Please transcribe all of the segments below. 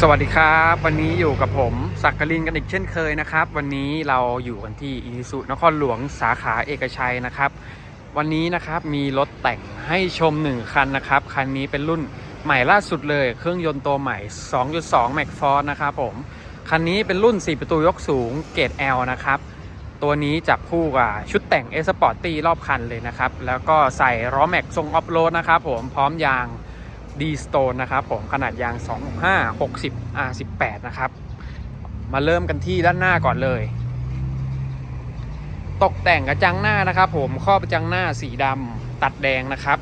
สวัสดีครับ วันนี้อยู่กับผมสักกลินกันอีกเช่นเคยนะครับ วันนี้เราอยู่กันที่อีสุนครหลวงสาขาเอกชัยนะครับ วันนี้นะครับมีรถแต่งให้ชม1คันนะครับ คันนี้เป็นรุ่นใหม่ล่าสุดเลย เครื่องยนต์ตัวใหม่ 2.2 m a c f o r นะครับผมคันนี้เป็นรุ่น 4 ประตูยกสูงเกรด L นะครับ ตัวนี้จับคู่กับชุดแต่ง S Sport ตีรอบคันเลยนะครับ แล้วก็ใส่ล้อแม็กทรงออฟโรดนะครับผมพร้อมยาง D Stone นะครับผมขนาดยาง 25 60 R18 นะครับ มาเริ่มกันที่ด้านหน้าก่อนเลย ตกแต่งกระจังหน้านะครับ ผมครอบกระจังหน้าสีดำตัดแดงนะครับ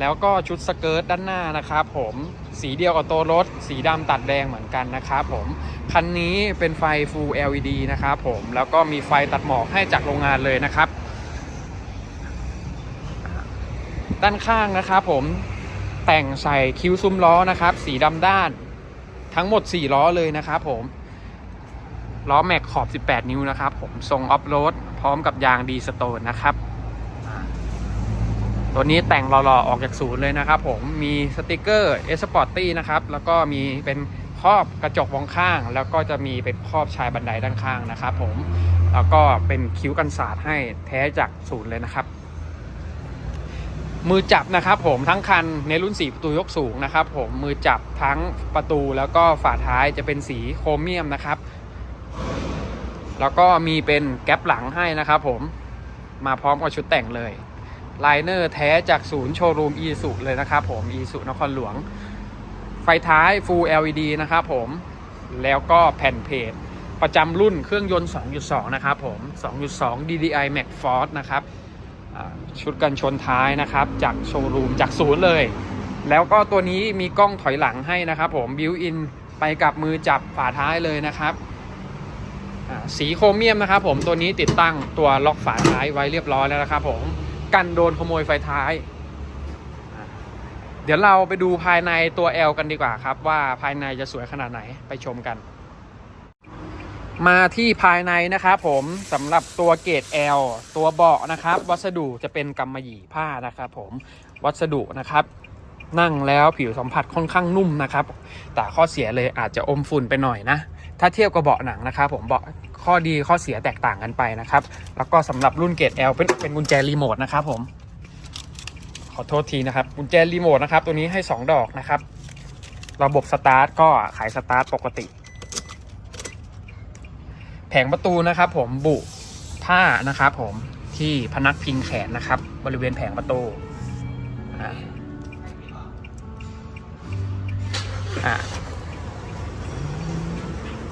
แล้วก็ชุดสเกิร์ตด้านหน้านะครับ ผมสีเดียวกับตัวรถ สีดำตัดแดงเหมือนกันนะครับผมคันนี้เป็นไฟ Full LED นะครับผมแล้วก็มีไฟตัดหมอกให้จากโรงงานเลยนะครับด้านข้างนะครับผม แต่งใส่คิ้วซุ้มล้อนะครับ สีดำด้าน ทั้งหมด 4 ล้อเลยนะครับผม ล้อแม็กขอบ 18 นิ้วนะครับ ผมทรงออฟโรดพร้อมกับยางดีสโตนนะครับ ตัวนี้แต่งหล่อๆ ออกจากศูนย์เลยนะครับผม มีสติกเกอร์เอสปอร์ตี้นะครับ แล้วก็มีเป็นครอบกระจกมองข้าง แล้วก็จะมีเป็นครอบชายบันไดด้านข้างนะครับผม แล้วก็เป็นคิ้วกันศาสตร์ให้แท้จากศูนย์เลยนะครับ มือจับนะครับผมทั้งคันในรุ่น 4 ประตูยกสูงนะครับผมมือจับทั้งประตูแล้วก็ฝาท้ายจะเป็นสีโครเมียมนะครับ แล้วก็มีเป็นแก๊ปหลังให้นะครับผมมาพร้อมกับชุดแต่งเลยไลเนอร์แท้จากศูนย์โชว์รูมอีสุเลยนะครับผมอีสุนครหลวง ไฟท้าย Full LED นะครับผมแล้วก็แผ่นเพจประจำรุ่นเครื่องยนต์ 2.2 นะครับผม 2.2 DDI Max Force นะครับ ชุดกันชนท้ายนะครับ จากโชว์รูมจากศูนย์เลย แล้วก็ตัวนี้มีกล้องถอยหลังให้นะครับผมบิวอินไปกับมือจับฝาท้ายเลยนะครับสีโครเมียมนะครับผมตัวนี้ติดตั้งตัวล็อกฝาท้ายไว้เรียบร้อยแล้วนะครับผมกันโดนขโมยไฟท้าย เดี๋ยวเราไปดูภายในตัว L กันดีกว่าครับ ว่าภายในจะสวยขนาดไหนไปชมกัน มาที่ภายในนะครับผมสำหรับตัวเกรด L ตัวเบาะนะครับ วัสดุจะเป็นกำมะหยี่ผ้านะครับผมวัสดุนะครับ นั่งแล้วผิวสัมผัสค่อนข้างนุ่มนะครับ แต่ข้อเสียเลยอาจจะอมฝุ่นไปหน่อยนะ ถ้าเทียบกับเบาะหนังนะครับผมเบาะข้อดีข้อเสียแตกต่างกันไปนะครับ แล้วก็สำหรับรุ่นเกรด L เป็นเป็นกุญแจรีโมทนะครับผม ขอโทษทีนะครับกุญแจรีโมทนะครับตัวนี้ให้ 2 ดอกนะครับ ระบบสตาร์ทก็ขายสตาร์ทปกติ แผงประตูนะครับผมบุผ้านะครับผมที่พนักพิงแขนนะครับ บริเวณแผงประตู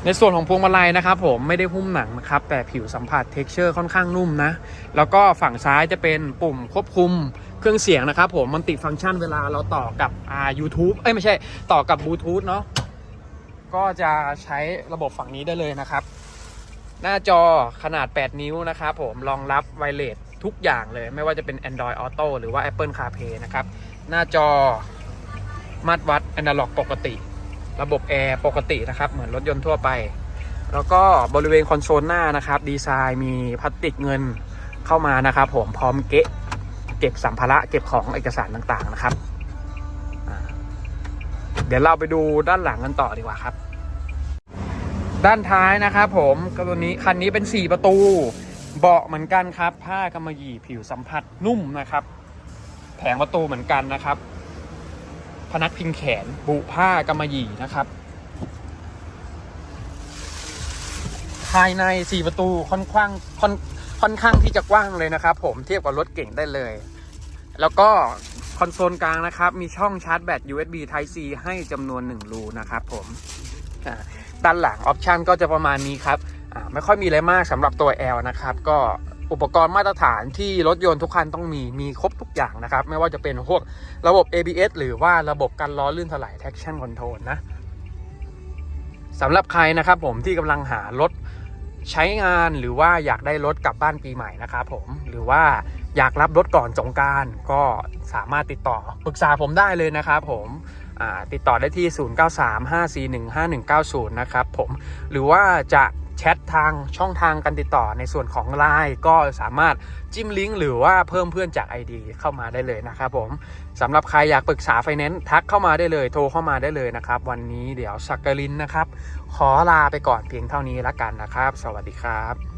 ในส่วนของพวงมาลัยนะครับผมไม่ได้หุ้มหนังนะครับ แต่ผิวสัมผัสเท็กเจอร์ค่อนข้างนุ่มนะ แล้วก็ฝั่งซ้ายจะเป็นปุ่มควบคุมเครื่องเสียงนะครับผมมันติฟังก์ชันเวลาเราต่อกับอ่า YouTube เอ้ยไม่ใช่ต่อกับบลูทูธเนาะก็จะใช้ระบบฝั่งนี้ได้เลยนะครับ หน้าจอขนาด 8 นิ้วนะครับผมรองรับไวเลสทุกอย่างเลย ไม่ว่าจะเป็น Android Auto หรือว่า Apple CarPlay นะครับ หน้าจอมาตรวัด Analog ปกติ ระบบแอร์ปกตินะครับ เหมือนรถยนต์ทั่วไป แล้วก็บริเวณคอนโซลหน้านะครับ ดีไซน์มีพลาสติกเงินเข้ามานะครับผมพร้อมเกะเก็บสัมภาระเก็บของเอกสารต่างๆนะครับ เดี๋ยวเราไปดูด้านหลังกันต่อดีกว่าครับ ด้านท้ายนะครับผมก็ตัวนี้คันนี้เป็น 4 ประตู เบาะเหมือนกันครับ ผ้ากำมะหยี่ผิวสัมผัสนุ่มนะครับ แผงประตูเหมือนกันนะครับ พนักพิงแขนบุผ้ากำมะหยี่นะครับ ภายใน 4 ประตูค่อนข้างค่อนค่อนข้างที่จะกว้างเลยนะครับ ผมเทียบกับรถเก่งได้เลย แล้วก็คอนโซลกลางนะครับ มีช่องชาร์จแบต USB Type C ให้จำนวน 1 รูนะครับผมอ่า ด้านหลังออปชันก็จะประมาณนี้ครับไม่ค่อยมีอะไรมากสำหรับตัว L นะครับก็อุปกรณ์มาตรฐานที่รถยนต์ทุกคันต้องมีมีครบทุกอย่างนะครับ ไม่ว่าจะเป็นพวกระบบ ABS หรือว่าระบบกันล้อลื่นถลาย traction control นะสำหรับใครนะครับผมที่กำลังหารถใช้งานหรือว่าอยากได้รถกลับบ้านปีใหม่นะครับผมหรือว่าอยากรับรถก่อนสงการก็สามารถติดต่อปรึกษาผมได้เลยนะครับผม ติดต่อได้ที่ 0935415190 นะครับผมหรือว่าจะแชททางช่องทางการติดต่อในส่วนของ Line ก็สามารถจิ้มลิงก์หรือว่าเพิ่มเพื่อนจาก ID เข้ามาได้เลยนะครับผมสำหรับใครอยากปรึกษาไฟแนนซ์ทักเข้ามาได้เลยโทรเข้ามาได้เลยนะครับ วันนี้เดี๋ยวสักกลินนะครับ ขอลาไปก่อนเพียงเท่านี้ละกันนะครับ สวัสดีครับ